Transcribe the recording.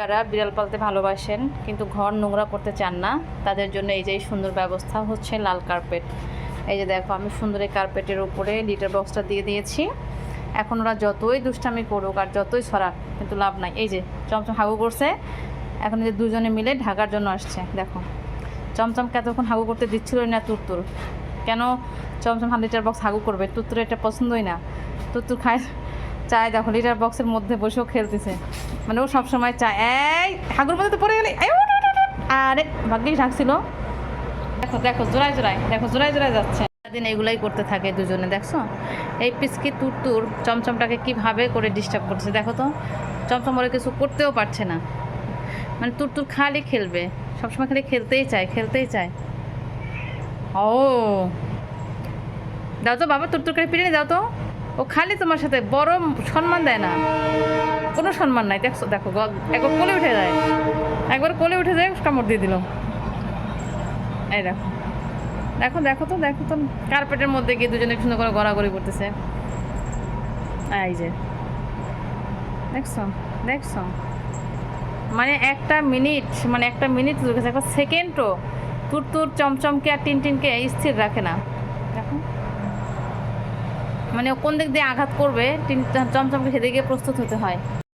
যারা বিড়াল পালতে ভালোবাসেন কিন্তু ঘর নোংরা করতে চান না, তাদের জন্য এই যে সুন্দর ব্যবস্থা হচ্ছে লাল কার্পেট। এই যে দেখো, আমি সুন্দর এই কার্পেটের উপরে লিটার বক্সটা দিয়ে দিয়েছি। এখন ওরা যতই দুষ্টামি করুক আর যতই ছড়াক, কিন্তু লাভ নাই। এই যে, চমচম হাগু করছে। এখন এই যে দুজনে মিলে ঢাকার জন্য আসছে, দেখো। চমচমকে এতক্ষণ হাগু করতে দিচ্ছিলই না তুরতুর? কেন চমচম হাত লিটার বক্স হাগু করবে? তুরতুর এটা পছন্দই না। তুরতুর খায় চায়, দেখো লিটার বক্সের মধ্যে বসেও খেলতেছে। মানে ও সবসময় চায়, এই, হাগুর মধ্যে তো পড়ে গেলে। আরে ভাগ্যিস ঢাকছিল। দেখো দেখো, জোড়ায় জোড়ায়, দেখো, জোড়ায় জোড়ায় যাচ্ছে। দিন এগুলাই করতে থাকে দুজনে, দেখছ? এই পিসকি তুরতুর চমচমটাকে কীভাবে করে ডিস্টার্ব করছে দেখো তো? চমচম ওরা কিছু করতেও পারছে না। মানে তুরতুর খালি খেলবে, সবসময় খালি খেলতেই চায় খেলতেই চায়। ও। দাও তো, বাবা তুরতুর করে পিড়ে দাও তো। ও খালি তোমার সাথে বড় সম্মান দেয় না। কোনো সম্মান নাই, দেখছ, দেখো একবার কোলে উঠে যায়। একবার কোলে উঠে যায়, কামড় দিয়ে দিল। এই দেখো। দেখো দেখো তো দেখো তো কার্পেটের মধ্যে গিয়ে দুজনে সুন্দর করে গড়াগড়ি করতেছে। এই যে। দেখছ দেখছ? মানে একটা মিনিট মানে একটা মিনিট একটা সেকেন্ডও তুর তুর, চমচমকে আর টিন টিনকে স্থির রাখে না। দেখো। মানে কোন দিক দিয়ে আঘাত করবে চমচমকে সেদিকে প্রস্তুত হতে হয়।